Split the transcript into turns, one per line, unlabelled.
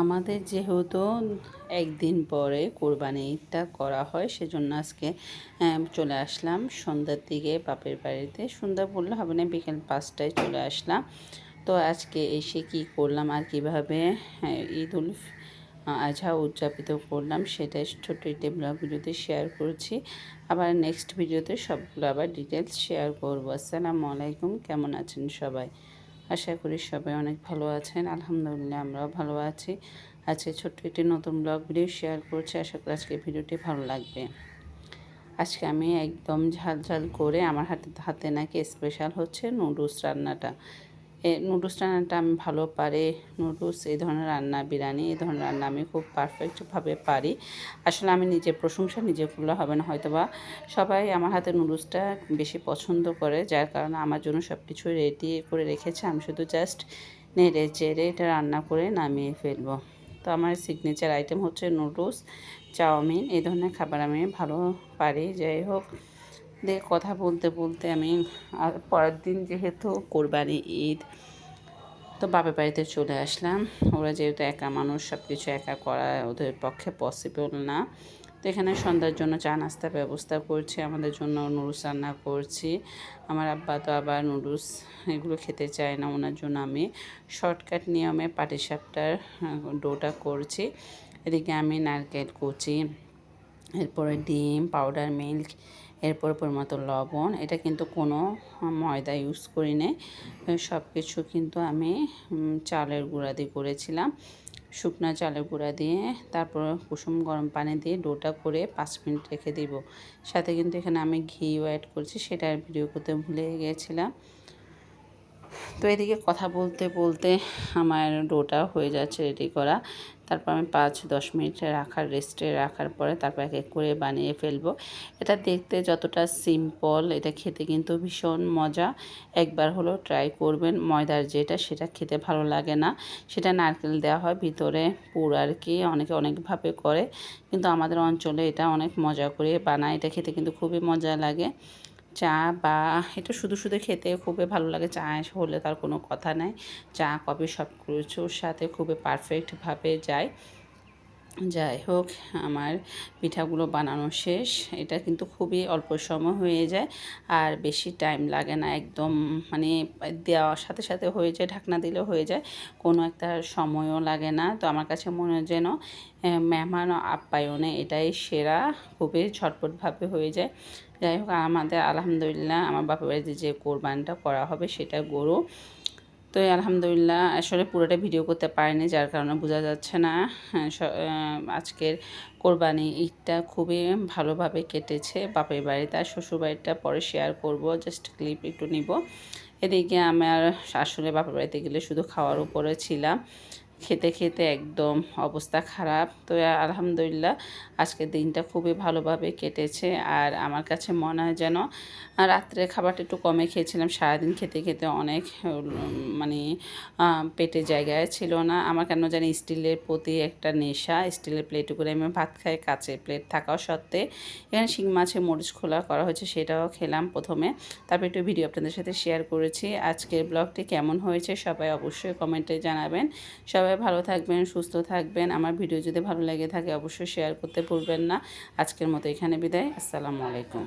আমাদের যেহেতু একদিন পরে কোরবানি ঈদটা করা হয়, সেজন্য আজকে চলে আসলাম সন্ধ্যার দিকে বাপের বাড়িতে। সন্ধ্যা বললে, হবে না, বিকেল পাঁচটায় চলে আসলাম। তো আজকে এসে কি করলাম আর কীভাবে ঈদ উল আজহা উদযাপিত করলাম, সেটা ছোট্ট একটি ব্লগ ভিডিওতে শেয়ার করছি। আবার নেক্সট ভিডিওতে সবগুলো আবার ডিটেলস শেয়ার করব। আসসালামু আলাইকুম, কেমন আছেন সবাই? আশা করি সবাই অনেক ভালো আছেন। আলহামদুলিল্লাহ আমরাও ভালো আছি। আজকে ছোট্ট একটি নতুন ব্লগ ভিডিও শেয়ার করছি। আশা করি আজকে ভিডিওটি ভালো লাগবে। আজকে আমি একদম ঝাল ঝাল করে আমার হাতে হাতে নাকি স্পেশাল হচ্ছে নুডলস রান্নাটা। নুডলস রান্নাটা আমি ভালো পারি। নুডলস এই ধরনের রান্না, বিরিয়ানি, এই ধরনের রান্না আমি খুব পারফেক্টভাবে পারি। আসলে আমি নিজে প্রশংসা নিজে করলে হবে না হয়তো বা সবাই আমার হাতে নুডলসটা বেশি পছন্দ করে, যার কারণে আমার জন্য সব কিছু রেডি করে রেখেছে। আমি শুধু জাস্ট নেড়ে চেড়ে এটা রান্না করে নামিয়ে ফেলব। তো আমার সিগনেচার আইটেম হচ্ছে নুডলস চাউমিন, এই ধরনের খাবার আমি ভালো পারি। যাই হোক দিয়ে কথা বলতে বলতে আমি আর পরের দিন যেহেতু কোরবানি ঈদ, তো বাপের বাড়িতে চলে আসলাম। ওরা যেহেতু একা মানুষ সব কিছু একা করা ওদের পক্ষে পসিবল না। তো এখানে সন্ধ্যার জন্য চা নাস্তার ব্যবস্থা করছি, আমাদের জন্য নুডলস রান্না করছি। আমার আব্বা তো আবার নুডলস এগুলো খেতে চায় না, ওনার জন্য আমি শর্টকাট নিয়মে পাটিসাপটার ডোটা করছি। এদিকে আমি নারকেল কুচি, এরপরে ডিম পাউডার মিল্ক এরপর পরিমতো লবণ। এটা কিন্তু কোনো ময়দা ইউজ করি নাই সব কিছু কিন্তু আমি চালের গুঁড়া দিয়ে করেছিলাম। শুকনো চালের গুঁড়া দিয়ে, তারপর কুসুম গরম পানি দিয়ে ডোটা করে পাঁচ মিনিট রেখে দিব। সাথে কিন্তু এখানে আমি ঘিও অ্যাড করছি, সেটা আর ভিডিও করতে ভুলে গিয়েছিলাম। তো এদিকে কথা বলতে বলতে আমার ডোটা হয়ে যাচ্ছে রেডি করা। তারপর আমি পাঁচ দশ মিনিট রাখার রেস্টে রাখার পরে তারপর এক এক করে বানিয়ে ফেলব। এটা দেখতে যতটা সিম্পল এটা খেতে কিন্তু ভীষণ মজা। একবার হলো ট্রাই করবেন, ময়দার যেটা সেটা খেতে ভালো লাগে না। সেটা নারকেল দেওয়া হয়, ভিতরে পুর আর কি, অনেকে অনেকভাবে করে। কিন্তু আমাদের অঞ্চলে এটা অনেক মজা করে বানায়, এটা খেতে কিন্তু খুবই মজা লাগে। চা বা এটা শুধু শুধু খেতে খুবই ভালো লাগে। চা হলে তার কোনো কথা নাই। চা, কফি সব কিছুর সাথে খুবই পারফেক্টভাবে যায়। যাই হোক, আমার পিঠাগুলো বানানো শেষ। এটা কিন্তু খুবই অল্প সময় হয়ে যায়, আর বেশি টাইম লাগে না, একদম মানে দেওয়ার সাথে সাথে হয়ে যায়, ঢাকনা দিলেও হয়ে যায়। কোনো একটা সময়ও লাগে না। তো আমার কাছে মনে হয় যেন মেহমান আপ্যায়নে এটাই সেরা, খুবই ঝটপটভাবে হয়ে যায়। যাই হোক, আমাদের আলহামদুলিল্লাহ, আমার বাপের বাড়িতে যে কোরবানটা করা হবে সেটা গরু। তো আলহামদুলিল্লাহ আসলে পুরোটা ভিডিও করতে পারিনি যার কারণে বোঝা যাচ্ছে না। হ্যাঁ, আজকের কোরবানি ঈদটা খুবই ভালোভাবে কেটেছে। বাপের বাড়িতে আর শ্বশুর বাড়িটা পরে শেয়ার করব জাস্ট ক্লিপ একটু নিব। এদিকে আমার আসলে বাপের বাড়িতে গেলে শুধু খাওয়ার উপরে ছিলাম। খেতে খেতে একদম অবস্থা খারাপ। তো আলহামদুলিল্লাহ আজকের দিনটা খুবই ভালোভাবে কেটেছে। আর আমার কাছে মনে হয় যেন রাত্রে খাবারটা একটু কমে খেয়েছিলাম। সারাদিন খেতে খেতে অনেক মানে পেটে জায়গায় ছিল না। আমার কেন জানি স্টিলের প্রতি একটা নেশা। স্টিলের প্লেটে করে আমি ভাত খাই কাছে প্লেট থাকাও সত্ত্বে। এখানে শিং মাছে মরিচ খোলা করা হয়েছে, সেটাও খেলাম প্রথমে। তারপর একটু ভিডিও আপনাদের সাথে শেয়ার করেছি। আজকের ব্লগটি কেমন হয়েছে, সবাই অবশ্যই কমেন্টে জানাবেন। সবাই সবাই ভালো থাকবেন, সুস্থ থাকবেন। আমার ভিডিও যদি ভালো লাগে থাকে, অবশ্যই শেয়ার করতে ভুলবেন না। আজকের মতো এখানে বিদায়। আসসালামু আলাইকুম।